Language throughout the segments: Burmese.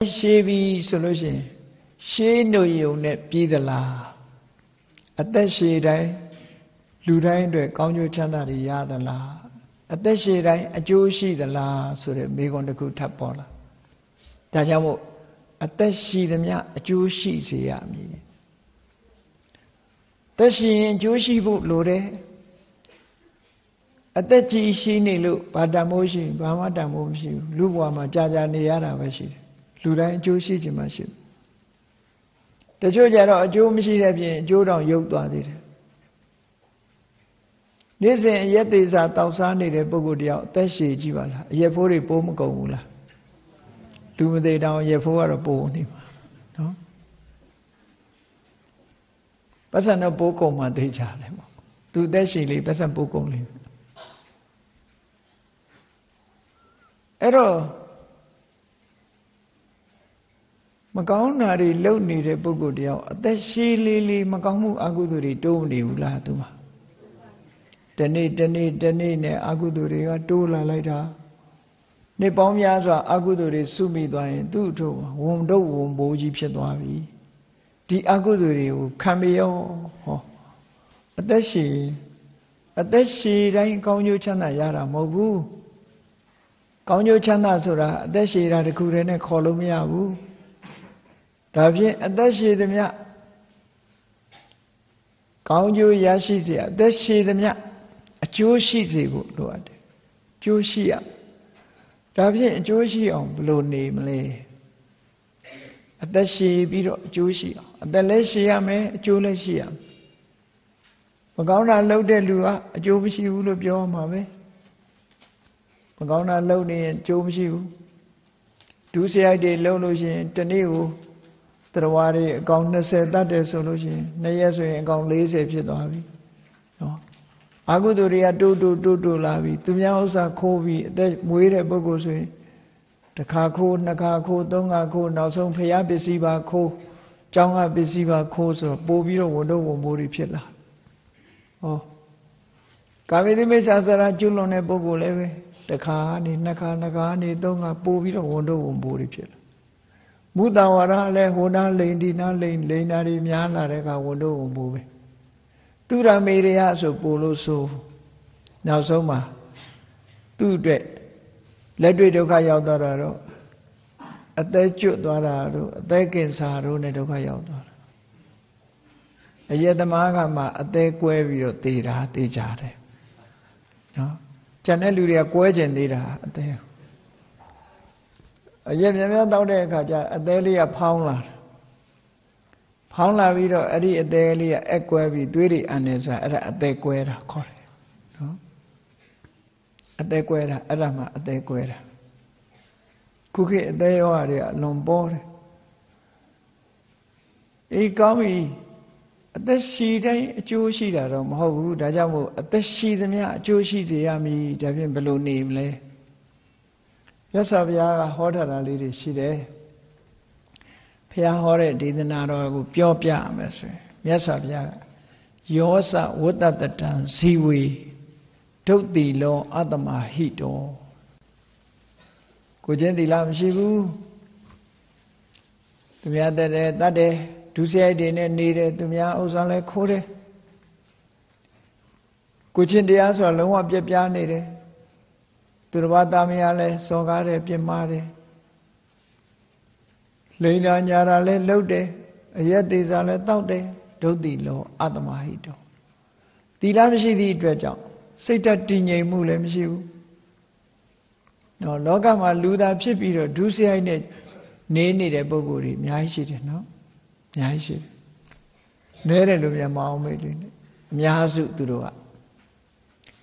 ရှည်ပြီဆိုလို့ရှိရင်ရှေးနှုတ်ယုံနဲ့ပြီးသလားအသက်ရှည်တိုင်းလူတိုင်းအတွက်ကောင်းကျိုးချမ်းသာတွေရသလားအသက်ရှည်တိုင်းအကျိုးရှိသလားဆိုတဲ့မိဂုံတစ်ခုထပ်ပေါ်လာဒါကြောင့်မို့အသက်ရှိသမျှအကျိုးရှိစေရမည်သက်ရှိရင်အကျိုးရှိဖို့လိုတယ်အသက်ကြီးရှိနေလို့ဘာတမိုးရှိဘာမှတမိုးမရှိဘူးလူဘဝမှာကြာကြာနေရတာပဲရှိတယ် လူတိုင်းအကျိုးရှိခြင်းမှရှိတယ်တချို့ကြတော့အကျိုးမရှိတဲ့ပြင်အကျိုးတောင်ရုပ်သွားသေးတယ်နေ့စဉ်အရက်သေးစာတောက်စားနေတဲ့ပုဂ္ဂိုလ်တယောက်အသက်ရှည်ကြည့်ပါလားအရက်ဖိုးတွေပိုးမကုန်ဘူးလားလူမသေးတောင်အရက်ဖိုးကတော့ပိုးနေမှာနော်ပတ်စံတော့ပိုးကုန်မှသိကြတယ်ပေါ့သူအသက်ရှည်လေးပတ်စံပိုးကုန်လေးအဲ့တော့ မကောင်းတာတွေလုပ်နေတဲ့ပုဂ္ဂိုလ်တယောက်အသက်ရှည်လေးလေးမကောင်းမှုအကုသိုလ်တွေတိုးနေဘူးလားသူမှာတနေ့တနေ့တနေ့နဲ့အကုသိုလ်တွေကတိုးလာလိုက်တာနေ့ပေါင်းများစွာအကုသိုလ်တွေစုမိသွားရင် သူ့တို့ဝန်တော့ဝန်ပိုးကြီးဖြစ်သွားပြီဒီအကုသိုလ်တွေကိုခံမရောဟောအသက်ရှည်အသက်ရှည်တိုင်းကောင်းကျိုးချမ်းသာရတာမဟုတ်ဘူးကောင်းကျိုးချမ်းသာဆိုတာအသက်ရှည်တာတခုတည်းနဲ့ခေါ်လို့မရဘူး ဒါဖြင့်အသက်ရှည်သမျှကောင်းကျိုးရရှိစေအသက်ရှည်သမျှအကျိုးရှိစေဖို့လိုအပ်တယ်ကျိုးရှိရဒါဖြင့်အကျိုးရှိအောင်ဘယ်လိုနေမလဲအသက်ရှည်ပြီးတော့အကျိုးရှိအောင်အသက်လည်းရှည်ရမယ်အကျိုးလည်းရှိရမယ်မကောင်းတာလုပ်တဲ့လူကအကျိုးမရှိဘူးလို့ပြောမှာပဲမကောင်းတာလုပ်နေရင်အကျိုးမရှိဘူးဒုစရိုက်တွေလုပ်လို့ရှိရင်တနေ့ကို တရားတွေအကောင်20တတ်တယ်ဆိုလို့ရှိရင်နှစ်ရက်ဆိုရင်အကောင်40ဖြစ်သွားပြီနော်အကုသိုလ်တွေကတိုးတိုးတိုးတိုးလာပြီသူများဥစ္စာခိုးပြီးအသက်မွေးတဲ့ပုဂ္ဂိုလ်ဆိုရင်တစ်ခါခိုးနှစ်ခါခိုးသုံးခါခိုးနောက်ဆုံးဖျားပစ္စည်းပါခိုးကျောင်းကပစ္စည်းပါခိုးဆိုတော့ပို့ပြီးတော့ဝန်တော့ဝန်မိုးတွေဖြစ်လာဟောကာမိတိမိစ္ဆာစရာကျွလွန်တဲ့ပုဂ္ဂိုလ်လည်းပဲတစ်ခါနေနှစ်ခါနှစ်ခါနေသုံးခါပို့ပြီးတော့ဝန်တော့ဝန်မိုးတွေဖြစ်လာ မုတ္တဝါဒလည်းဟိုနာလိန်ဒီနာလိန်လိန်နာတွေများလာတဲ့အခါဝန်တော့ဝန်မိုးပဲသူရမေရိယဆိုပို့လို့ဆိုနောက်ဆုံးမှာသူ့အတွက်လက်တွေ့ဒုက္ခရောက်သွားတာတော့အသက်ကျွတ်သွားတာတို့အသက်ကင်ဆာတို့နဲ့ဒုက္ခရောက်သွားတာအယက်သမားကမှအသက်ကွဲပြီးတော့သေတာသေကြတယ်နော်ကျန်တဲ့လူတွေကကွဲကျင်သေးတာအသက် အယက်များများတောက်တဲ့အခါကျအသက်လေးကဖောင်းလာတယ်ဖောင်းလာပြီးတော့အဲ့ဒီအသေးလေးကအက်ကွဲပြီးသွေးတွေအန်နေဆိုအဲ့ဒါအသေးကွဲတာခေါ်တယ်နော်အသေးကွဲတာအဲ့ဒါမှအသေးကွဲတာခုခေတ်အသေးရောတွေအလွန်ပေါ်တယ်အေးကောင်းပြီအသက်ရှိတိုင်းအကျိုးရှိတာတော့မဟုတ်ဘူးဒါကြောင့်မို့အသက်ရှိသမျှအကျိုးရှိစေရမည်ဒါဖြင့်ဘယ်လိုနေမလဲ မြတ်စွာဘုရားကဟောထားတာလေးတွေရှိတယ်ဖះဟောတဲ့ဒေသနာတော်ကိုပြောပြရမယ်ဆိုရင်မြတ်စွာဘုရားယောစဝတ္တတတံဇီဝေဒုတ်တိလောအတ္တမဟိတောကိုချင်းသီလမရှိဘူးသူများတတ်တယ်တတ်တယ်ဒုစရိုက်တွေနဲ့နေတယ်သူများဥစ္စာလဲခိုးတယ်ကိုချင်းတရားဆိုတာလုံးဝပြက်ပြားနေတယ် သူတစ်ပါးသားမယားလဲစော်ကားတယ်ပြစ်မှားတယ်လိန်နာညာတာလဲလှုပ်တယ်အရက်သေးစားလဲတောက်တယ်ဒုတိလောအတ္တမဟိတောသီလမရှိသည့်အတွက်ကြောင့်စိတ်တတည်ငြိမ်မှုလည်းမရှိဘူးနော်လောကမှာလူသားဖြစ်ပြီးတော့ဒုစရိုက်နဲ့နေနေတဲ့ပုံကိုယ်တွေအများကြီးရှိတယ်နော်အများကြီးရှိတယ်နဲတယ်လို့မြန်မအောင်မေးလို့အများစုသူတို့က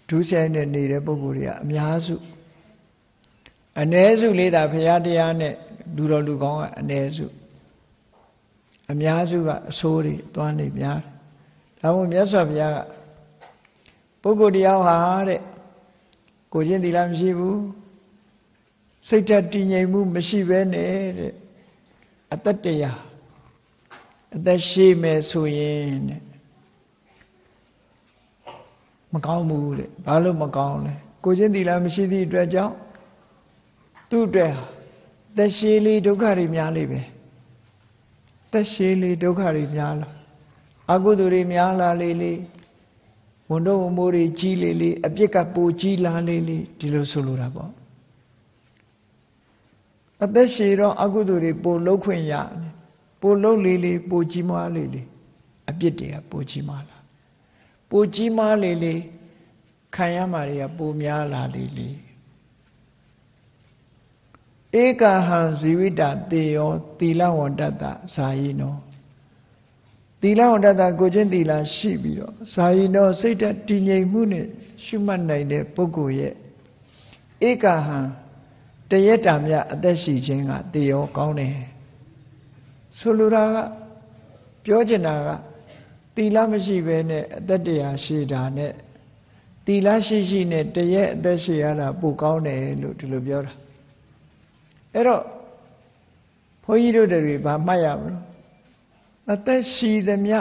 ဒုစရိုက်နဲ့နေတဲ့ပုံကိုယ်တွေကအများစု အ ਨੇ စုလေးသာဘုရားတရားနဲ့လူတော်လူကောင်းကအ ਨੇ စုအများစုကအဆိုးတွေတွန်းနေများတယ်ဒါမို့မြတ်စွာဘုရားကပုဂ္ဂိုလ်တရားဟာတဲ့ကိုချင်းသီလမရှိဘူးစိတ်ဓာတ်တည်ငြိမ်မှုမရှိဘဲနဲ့တဲ့အတ္တတရားအသက်ရှိမယ်ဆိုရင်တဲ့မကောင်းဘူးတဲ့ဘာလို့မကောင်းလဲကိုချင်းသီလမရှိသည့်အတွက်ကြောင့် သူ့အတွက်တသက်ရှည်လေးဒုက္ခတွေများလေးပဲသက်ရှည်လေးဒုက္ခတွေများလာအကုသိုလ်တွေများလာလေးလေးဝန်တော့ဝန်မိုးတွေကြီးလေးလေးအပြစ်ကပိုကြီးလာလေးလေးဒီလိုဆိုလိုတာပေါ့အသက်ရှည်တော့အကုသိုလ်တွေပိုလှုပ်ခွင့်ရတယ်ပိုလှုပ်လေးလေးပိုကြီးမားလေးလေးအပြစ်တွေကပိုကြီးမားလာပိုကြီးမားလေးလေးခံရမှာတွေကပိုများလာလေးလေး ဧကဟံဇီဝိတတေယောသီလဝန္တတဇာယိနောသီလဝန္တတကိုချင်းသီလရှိပြီးတော့ဇာယိနောစိတ်တည်ငြိမ်မှုနဲ့ရှုမှတ်နိုင်တဲ့ပုဂ္ဂိုလ်ရဲ့ဧကဟံတရက်တာမြအသက်ရှိခြင်းကတေယောကောင်းတယ်ဆိုလိုတာကပြောချင်တာကသီလမရှိဘဲနဲ့အသက်တရားရှိတာနဲ့သီလရှိရှိနဲ့တရက်အသက်ရှိရတာပိုကောင်းတယ်လို့ဒီလိုပြောတာ အဲ့တော့ဘုန်းကြီးတို့တွေဘာမှတ်ရမလို့အသက်ရှိသမျှ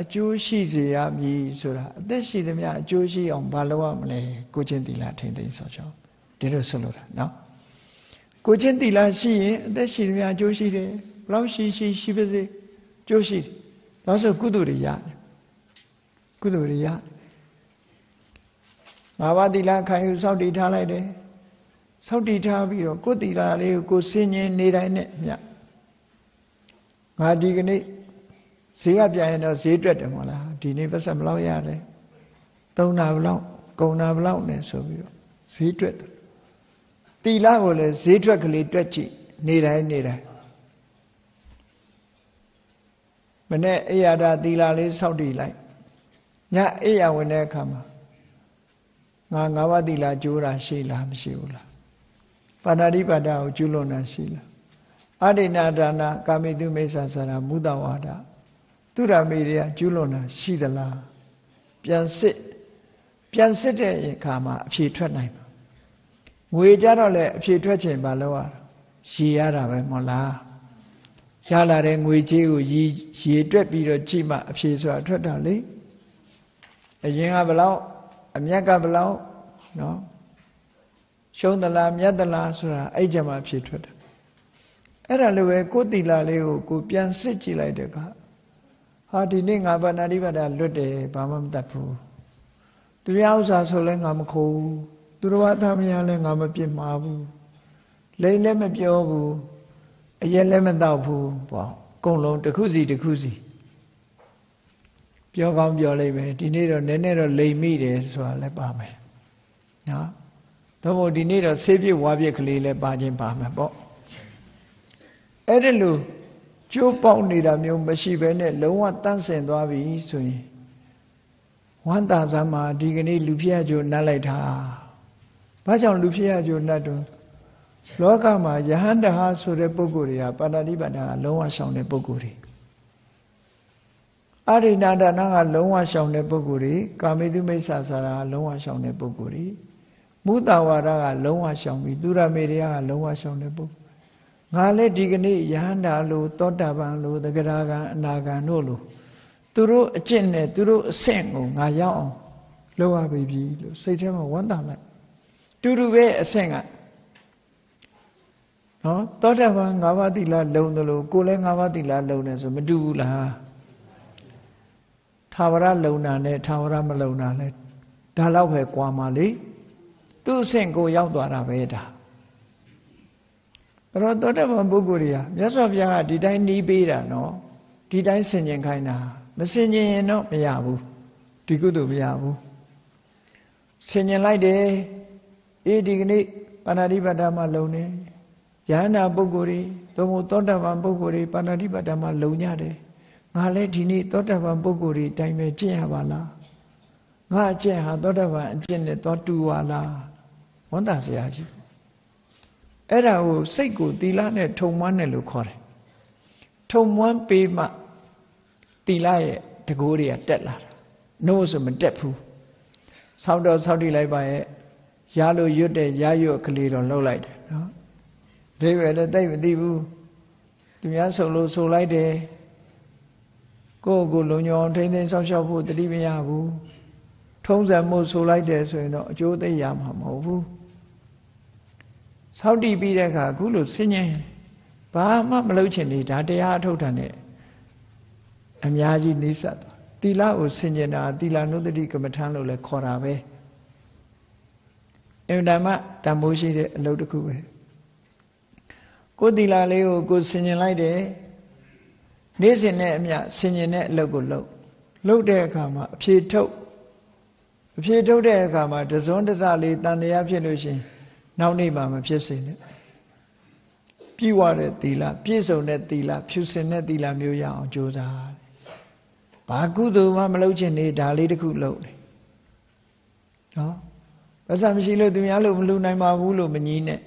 အကျိုးရှိစေရမည်ဆိုတာအသက်ရှိသမျှအကျိုးရှိအောင်ဘာလုပ်ရမလဲကိုချင်းသီလထိမ့်သိမ်းဆောက်ချောင်းဒီလိုဆိုလိုတာနော်ကိုချင်းသီလရှိရင်အသက်ရှိသမျှအကျိုးရှိတယ်ဘလောက်ရှိရှိရှိပါစေကျိုးရှိတယ်နောက်ဆိုကုသိုလ်တွေရတယ်ကုသိုလ်တွေရငါးပါးသီလခံယူစောင့်တည်ထားလိုက်တယ် စောင့်တည်ထားပြီးတော့ကိုယ်သီလလေးကိုကိုစင်ញင်နေတိုင်းနဲ့မြတ်ငါဒီကနေ့ဈေးကပြန်ရင်တော့ဈေးတွက်တယ်မဟုတ်လားဒီနေ့ပတ်စံဘလောက်ရတယ်သုံးတာဘလောက်ကုန်တာဘလောက်နဲ့ဆိုပြီးတော့ဈေးတွက်တယ်တီလာကိုလည်းဈေးထွက်ကလေးတွက်ကြည့်နေတိုင်းနေတိုင်းမနေ့အိယာဒသီလာလေးစောင့်တည်လိုက်ညအိယာဝင်တဲ့အခါမှာငါငါးပါးသီလာကျိုးတာရှိလားမရှိဘူးလား ပါဏာတိပါဒကိုကျူးလွန်တာရှိလားအဒိနာဒါနာကာမိတုမိစ္ဆာစရာမုဒဝါဒသူရမေတွေကကျူးလွန်တာရှိသလားပြန်စစ်ပြန်စစ်တဲ့အခါမှာအဖြေထွက်နိုင်မှာငွေကြတော့လေအဖြေထွက်ချင်ဘာလို့ရရှည်ရတာပဲမဟုတ်လားရလာတဲ့ငွေကြေးကိုရည်ရည်တွက်ပြီးတော့ကြည့်မှအဖြေဆိုတာထွက်တာလေအရင်ကဘလောက်အမြတ်ကဘလောက်နော် ရှုံးသလားမြတ်သလားဆိုတာအဲ့ကြမှာဖြေထွက်တယ်အဲ့ဒါလိုပဲကိုယ်တီလာလေးကိုကိုပြန်စစ်ကြည့်လိုက်တဲ့အခါဟာဒီနေ့ငါဘာနာတိပါဒလွတ်တယ်ဘာမှမတတ်ဘူးသူများဥစ္စာဆိုလဲငါမခိုးဘူးသူတော်ဘာသမယလဲငါမပြစ်မှာဘူးလိန်လည်းမပြောဘူးအရက်လည်းမတော့ဘူးပေါ့အကုန်လုံးတစ်ခုစီတစ်ခုစီပြောကောင်းပြောလိုက်ပဲဒီနေ့တော့နည်းနည်းတော့လိမ်မိတယ်ဆိုတာလည်းပါမယ်နော် သို့မဟုတ်ဒီနေ့တော့ဆေးပြစ်ဝါပြစ်ကလေးလည်းပါခြင်းပါမယ်ပေါ့အဲ့ဒီလိုကျိုးပေါက်နေတာမျိုးမရှိဘဲနဲ့လုံးဝတန့်စင်သွားပြီဆိုရင်ဝန္တာဇာမှာဒီကနေ့လူဖြစ်ရကြိုနှက်လိုက်တာဘာကြောင့်လူဖြစ်ရကြိုနှက်တော့လောကမှာယဟန္တဟာဆိုတဲ့ပုဂ္ဂိုလ်တွေကပါဏာတိပါဒကလုံးဝရှောင်တဲ့ပုဂ္ဂိုလ်တွေအရိဏဒါနကလုံးဝရှောင်တဲ့ပုဂ္ဂိုလ်တွေကာမေတုမိစ္ဆာစာရာကလုံးဝရှောင်တဲ့ပုဂ္ဂိုလ်တွေ မုတာဝါဒကလုံးဝရှောင်ပြီးသူရမေရိယကလုံးဝရှောင်တဲ့ပုဂ္ဂိုလ်ငါလည်းဒီကနေ့ယဟန္တာလို့သောတာပန်လို့သဂရာဂံအနာဂံတို့လို့သူတို့အကျင့်နဲ့သူတို့အဆင့်ကိုငါရောက်အောင်လုပ်ရပြီလို့စိတ်ထဲမှာဝမ်းသာလိုက်တူတူပဲအဆင့်ကနော်သောတာပန်၅ပါးသီလလုံတယ်လို့ကိုယ်လည်း၅ပါးသီလလုံတယ်ဆိုမတူဘူးလားသာဝရလုံတာနဲ့သာဝရမလုံတာလဲဒါတော့ပဲကွာမှာလေ သူ့အဆင့်ကိုရောက်သွားတာပဲဒါအဲ့တော့သောတပန်ပုဂ္ဂိုလ်တွေကမြတ်စွာဘုရားကဒီတိုင်းနှီးပေးတာနော်ဒီတိုင်းဆင်ခြင်ခိုင်းတာမဆင်ခြင်ရင်တော့မရဘူးဒီကုသိုလ်မရဘူးဆင်ခြင်လိုက်တယ်အေးဒီကနေ့ပါဏာတိပါဒမှာလုံနေယန္တာပုဂ္ဂိုလ်တွေသုံးဖို့သောတပန်ပုဂ္ဂိုလ်တွေပါဏာတိပါဒမှာလုံကြတယ်ငါလည်းဒီနေ့သောတပန်ပုဂ္ဂိုလ်တွေအတိုင်းပဲကျင့်ရပါလား ငါအကျင့်ဟာသောတာပန်အကျင့်နဲ့သောတူပါလားဝန်တာစရာကြီးအဲ့ဒါကိုစိတ်ကိုသီလနဲ့ထုံမွမ်းတယ်လို့ခေါ်တယ်ထုံမွမ်းပေးမှသီလရဲ့တကိုးတွေကတက်လာတာနို့ဆိုမတက်ဘူးဆောက်တော့ဆောက်တိလိုက်ပါရဲ့ရလို့ရွတ်တဲ့ရရွတ်ကလေးတော့လှုပ်လိုက်တယ်နော်ဒိဗယ်လည်းသိမသိဘူးသူများဆုံလို့ဆိုလိုက်တယ်ကိုယ့်ကိုယ်လုံညောင်ထိမ့်သိမ်းဆောက်ရှောက်ဖို့တတိမရဘူး ထုံးစံမှုဆိုလိုက်တယ်ဆိုရင်တော့အကျိုးသိရမှာမဟုတ်ဘူးဆောက်တည်ပြီးတဲ့အခါအခုလိုဆင်းရဲဘာမှမလုပ်ချင်နေဒါတရားအထုတ်တာ ਨੇ အများကြီးနေဆက်သွားသီလကိုဆင်ခြင်တာသီလနုတ္တိကမ္မထမ်းလို့လည်းခေါ်တာပဲအင်တာမတန်ဖိုးရှိတဲ့အလုပ်တစ်ခုပဲကိုယ်သီလလေးကိုကိုယ်ဆင်ခြင်လိုက်တယ်နေ့စဉ်နဲ့အမျှဆင်ခြင်တဲ့အလုပ်ကိုလုပ်လုပ်တဲ့အခါမှာအဖြေထုတ် အဖြေထုတ်တဲ့အခါမှာတစွန်းတစလေးတန်တရားဖြစ်လို့ရှိရင်နောက်နေ့မှမဖြစ်စေနဲ့ပြည့်ဝတဲ့သီလပြည့်စုံတဲ့သီလဖြူစင်တဲ့သီလမျိုးရအောင်ကြိုးစားတယ်။ဘာကုသိုလ်မှမလုပ်ချင်နေဒါလေးတစ်ခုလုပ်တယ်။နော်။ဘာသာမရှိလို့သူများလို့မလူနိုင်ပါဘူးလို့မကြီးနဲ့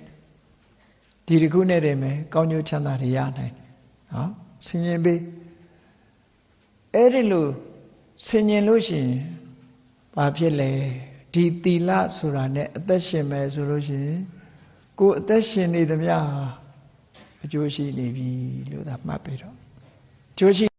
ဒီတစ်ခုနဲ့တည်းမယ်ကောင်းကျိုးချမ်းသာတွေရနိုင်တယ်။နော်။ဆင်ញင်ပေးအဲ့ဒီလိုဆင်ញင်လို့ရှိရင် ဘာဖြစ်လဲဒီသီလဆိုတာနဲ့အသက်ရှင်မယ်ဆိုလို့ရှိရင်ကိုယ်အသက်ရှင်နေသမျှဟာအကျိုးရှိနေပြီလို့သာမှတ်ပြီးတော့အကျိုးရှိ